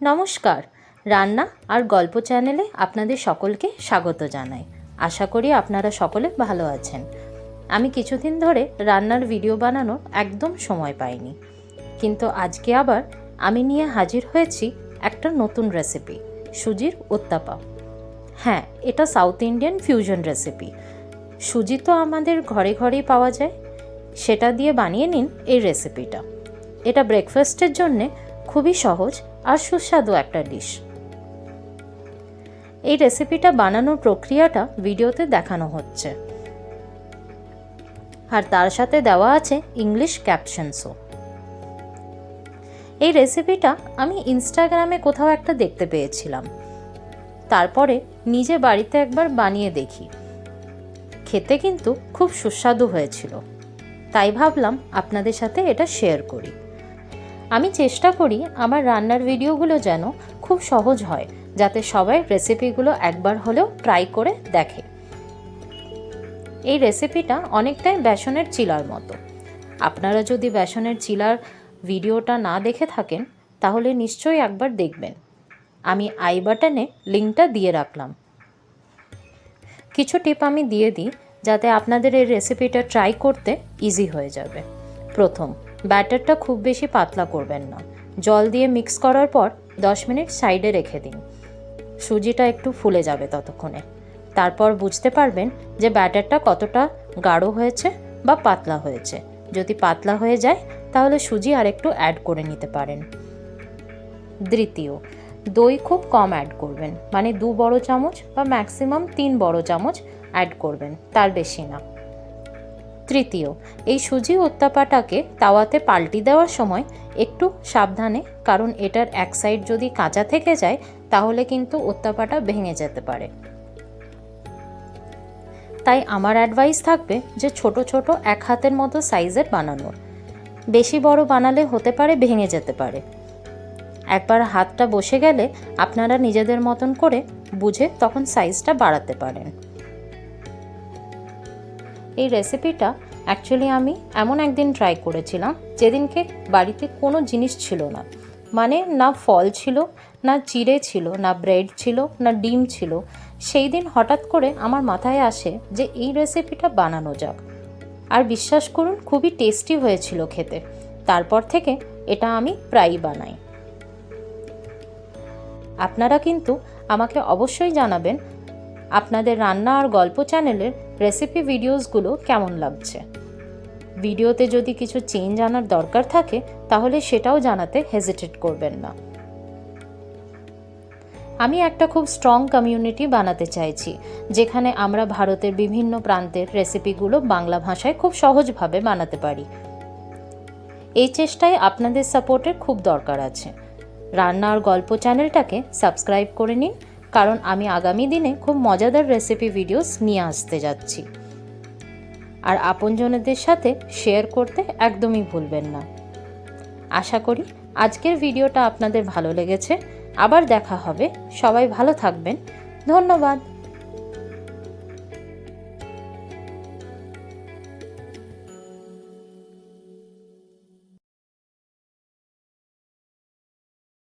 নমস্কার। রান্না আর গল্প চ্যানেলে আপনাদের সকলকে স্বাগত জানাই। আশা করি আপনারা সকলে ভালো আছেন। আমি কিছুদিন ধরে রান্নার ভিডিও বানানোর একদম সময় পাইনি। কিন্তু আজকে আবার আমি নিয়ে হাজির হয়েছি একটা নতুন রেসিপি সুজির উত্তাপা হ্যাঁ এটা সাউথ ইন্ডিয়ান ফিউশন রেসিপি সুজি তো আমাদের ঘরে ঘরেই পাওয়া যায়। সেটা দিয়ে বানিয়ে নিন এই রেসিপিটা এটা ব্রেকফাস্টের জন্যে খুবই সহজ আর সুস্বাদু একটা ডিশ এই রেসিপিটা বানানোর প্রক্রিয়াটা ভিডিওতে দেখানো হচ্ছে। আর তার সাথে দেওয়া আছে ইংলিশ ক্যাপশনসও এই রেসিপিটা আমি ইনস্টাগ্রামে কোথাও একটা দেখতে পেয়েছিলাম। তারপরে নিজে বাড়িতে একবার বানিয়ে দেখি। খেতে কিন্তু খুব সুস্বাদু হয়েছিল। তাই ভাবলাম আপনাদের সাথে এটা শেয়ার করি। আমি চেষ্টা করি আমার রান্নার ভিডিওগুলো যেন খুব সহজ হয়, যাতে সবাই রেসিপিগুলো একবার হলেও ট্রাই করে দেখে। এই রেসিপিটা অনেকটাই বেসনের চিলার মতো। আপনারা যদি বেসনের চিলার ভিডিওটা না দেখে থাকেন, তাহলে নিশ্চয়ই একবার দেখবেন। আমি আই বাটনে লিঙ্কটা দিয়ে রাখলাম। কিছু টিপ আমি দিয়ে দিই, যাতে আপনাদের এই রেসিপিটা ট্রাই করতে ইজি হয়ে যাবে। প্রথম ব্যাটারটা খুব বেশি পাতলা করবেন না। জল দিয়ে মিক্স করার পর দশ মিনিট সাইডে রেখে দিন। সুজিটা একটু ফুলে যাবে ততক্ষণে। তারপর বুঝতে পারবেন যে ব্যাটারটা কতটা গাঢ় হয়েছে বা পাতলা হয়েছে। যদি পাতলা হয়ে যায়, তাহলে সুজি আর একটু অ্যাড করে নিতে পারেন। দ্বিতীয়, দই খুব কম অ্যাড করবেন। মানে দু বড় চামচ বা ম্যাক্সিমাম তিন বড় চামচ অ্যাড করবেন। তার বেশি না। তৃতীয়, এই সুজি উত্তাপাটাকে তাওয়াতে পাল্টি দেওয়ার সময় একটু সাবধানে, কারণ এটার এক সাইড যদি কাঁচা থেকে যায়, তাহলে কিন্তু উত্তাপাটা ভেঙে যেতে পারে। তাই আমার অ্যাডভাইস থাকবে যে ছোট ছোট এক হাতের মতো সাইজের বানানোর বেশি বড় বানালে হতে পারে, ভেঙে যেতে পারে। একবার হাতটা বসে গেলে আপনারা নিজেদের মতন করে বুঝে তখন সাইজটা বাড়াতে পারেন। এই রেসিপিটা অ্যাকচুয়ালি আমি এমন একদিন ট্রাই করেছিলাম, যেদিনকে বাড়িতে কোনো জিনিস ছিল না। মানে না ফল ছিল, না চিড়ে ছিল, না ব্রেড ছিল, না ডিম ছিল। সেই দিন হঠাৎ করে আমার মাথায় আসে যে এই রেসিপিটা বানানো যাক। আর বিশ্বাস করুন, খুবই টেস্টি হয়েছিল খেতে। তারপর থেকে এটা আমি প্রায়ই বানাই। আপনারা কিন্তু আমাকে অবশ্যই জানাবেন আপনাদের রান্না আর গল্প চ্যানেলের রেসিপি ভিডিওসগুলো কেমন লাগছে? ভিডিওতে যদি কিছু চেঞ্জ আনার দরকার থাকে, তাহলে সেটাও জানাতে হেজিটেট করবেন না। আমি একটা খুব স্ট্রং কমিউনিটি বানাতে চাইছি, যেখানে আমরা ভারতের বিভিন্ন প্রান্তের রেসিপিগুলো বাংলা ভাষায় খুব সহজভাবে বানাতে পারি। এই চেষ্টায় আপনাদের সাপোর্টের খুব দরকার আছে। রান্না আর গল্প চ্যানেলটাকে সাবস্ক্রাইব করে নিন কারণ আমি আগামী দিনে খুব মজাদার রেসিপি ভিডিওস নিয়ে আসতে যাচ্ছি। আর আপনজনেদের সাথে শেয়ার করতে একদমই ভুলবেন না। আশা করি আজকের ভিডিওটা আপনাদের ভালো লেগেছে। আবার দেখা হবে। সবাই ভালো থাকবেন। ধন্যবাদ।